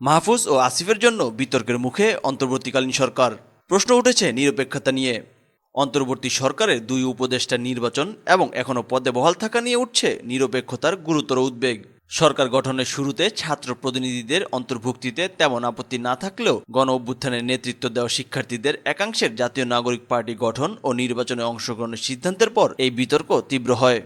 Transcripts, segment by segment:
মাহফুজ ও আসিফের জন্য বিতর্কের মুখে অন্তর্বর্তীকালীন সরকার। প্রশ্ন উঠেছে নিরপেক্ষতা নিয়ে। অন্তর্বর্তী সরকারের দুই উপদেষ্টা নির্বাচন এবং এখনও পদে বহাল থাকা নিয়ে উঠছে নিরপেক্ষতার গুরুতর উদ্বেগ। সরকার গঠনের শুরুতে ছাত্র প্রতিনিধিদের অন্তর্ভুক্তিতে তেমন আপত্তি না থাকলেও গণ অভ্যুত্থানের নেতৃত্ব দেওয়া শিক্ষার্থীদের একাংশের জাতীয় নাগরিক পার্টি গঠন ও নির্বাচনে অংশগ্রহণের সিদ্ধান্তের পর এই বিতর্ক তীব্র হয়।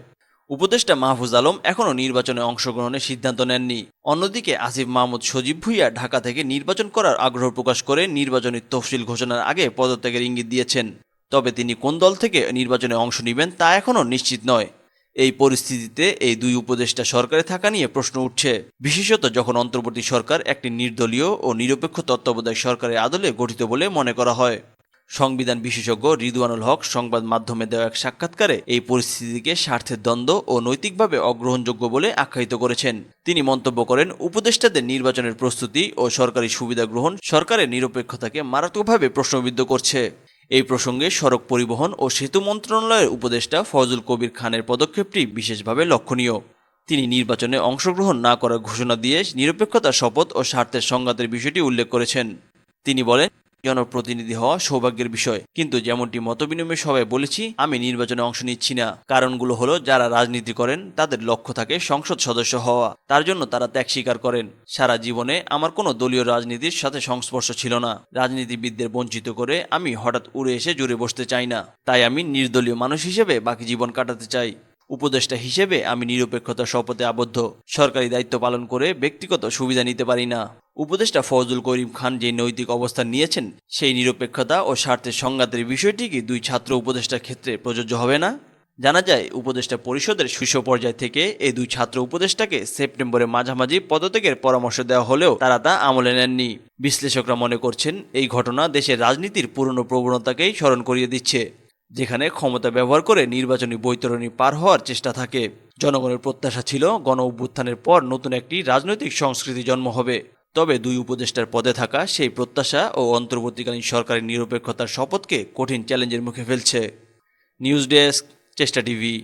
উপদেষ্টা মাহফুজ আলম এখনও নির্বাচনে অংশগ্রহণের সিদ্ধান্ত নেননি। অন্যদিকে আসিফ মাহমুদ সজীব ভুইয়া ঢাকা থেকে নির্বাচন করার আগ্রহ প্রকাশ করে নির্বাচনী তফসিল ঘোষণার আগে পদত্যাগের ইঙ্গিত দিয়েছেন। তবে তিনি কোন দল থেকে নির্বাচনে অংশ নেবেন তা এখনও নিশ্চিত নয়। এই পরিস্থিতিতে এই দুই উপদেষ্টা সরকারে থাকা নিয়ে প্রশ্ন উঠছে। বিশেষত যখন অন্তর্বর্তী সরকার একটি নির্দলীয় ও নিরপেক্ষ তত্ত্বাবধায়ক সরকারের আদলে গঠিত বলে মনে করা হয়। সংবিধান বিশেষজ্ঞ রিদুয়ানুল হক সংবাদ মাধ্যমে দেওয়া এক সাক্ষাৎকারে এই পরিস্থিতিকে স্বার্থের দ্বন্দ্ব ও নৈতিকভাবে অগ্রহণযোগ্য বলে আখ্যায়িত করেছেন। তিনি মন্তব্য করেন, উপদেষ্টাদের নির্বাচনের প্রস্তুতি ও সরকারি সুবিধা গ্রহণ সরকারের নিরপেক্ষতাকে মারাত্মকভাবে প্রশ্নবিদ্ধ করছে। এই প্রসঙ্গে সড়ক পরিবহন ও সেতু মন্ত্রণালয়ের উপদেষ্টা ফজল কবির খানের পদক্ষেপটি বিশেষভাবে লক্ষণীয়। তিনি নির্বাচনে অংশগ্রহণ না করার ঘোষণা দিয়ে নিরপেক্ষতার শপথ ও স্বার্থের সংঘাতের বিষয়টি উল্লেখ করেছেন। তিনি বলেন জনপ্রতিনিধি হওয়া সৌভাগ্যের বিষয়। কিন্তু যেমনটি মতবিনিময় সভায় বলেছি, আমি নির্বাচনে অংশ নিচ্ছি না। কারণগুলো হলো, যারা রাজনীতি করেন, তাদের লক্ষ্য থাকে সংসদ সদস্য হওয়া। তার জন্য তারা ত্যাগ স্বীকার করেন। সারা জীবনে আমার কোনো দলীয় রাজনীতির সাথে সংস্পর্শ ছিল না। রাজনীতিবিদদের বঞ্চিত করে আমি হঠাৎ উড়ে এসে জুড়ে বসতে চাই না। তাই আমি নির্দলীয় মানুষ হিসেবে বাকি জীবন কাটাতে চাই। উপদেষ্টা হিসেবে আমি নিরপেক্ষতার শপথে আবদ্ধ। সরকারি দায়িত্ব পালন করে ব্যক্তিগত সুবিধা নিতে পারি না। উপদেষ্টা ফজল করিম খান যে নৈতিক অবস্থান নিয়েছেন, সেই নিরপেক্ষতা ও স্বার্থের সংঘাতের বিষয়টি কি দুই ছাত্র উপদেষ্টার ক্ষেত্রে প্রযোজ্য হবে না। জানা যায়, উপদেষ্টা পরিষদের শীর্ষ পর্যায় থেকে এই দুই ছাত্র উপদেষ্টাকে সেপ্টেম্বরের মাঝামাঝি পদত্যাগের পরামর্শ দেওয়া হলেও তারা তা আমলে নেননি। বিশ্লেষকরা মনে করছেন, এই ঘটনা দেশের রাজনীতির পুরনো প্রবণতাকেই স্মরণ করিয়ে দিচ্ছে, যেখানে ক্ষমতা ব্যবহার করে নির্বাচনী বৈতরণী পার হওয়ার চেষ্টা থাকে। জনগণের প্রত্যাশা ছিল গণ অভ্যুত্থানের পর নতুন একটি রাজনৈতিক সংস্কৃতি জন্ম হবে। তবে দুই উপদেষ্টার পদে থাকা সেই প্রত্যাশা ও অন্তর্বর্তীকালীন সরকারের নিরপেক্ষতার শপথকে কঠিন চ্যালেঞ্জের মুখে ফেলছে। News desk, Chesta TV.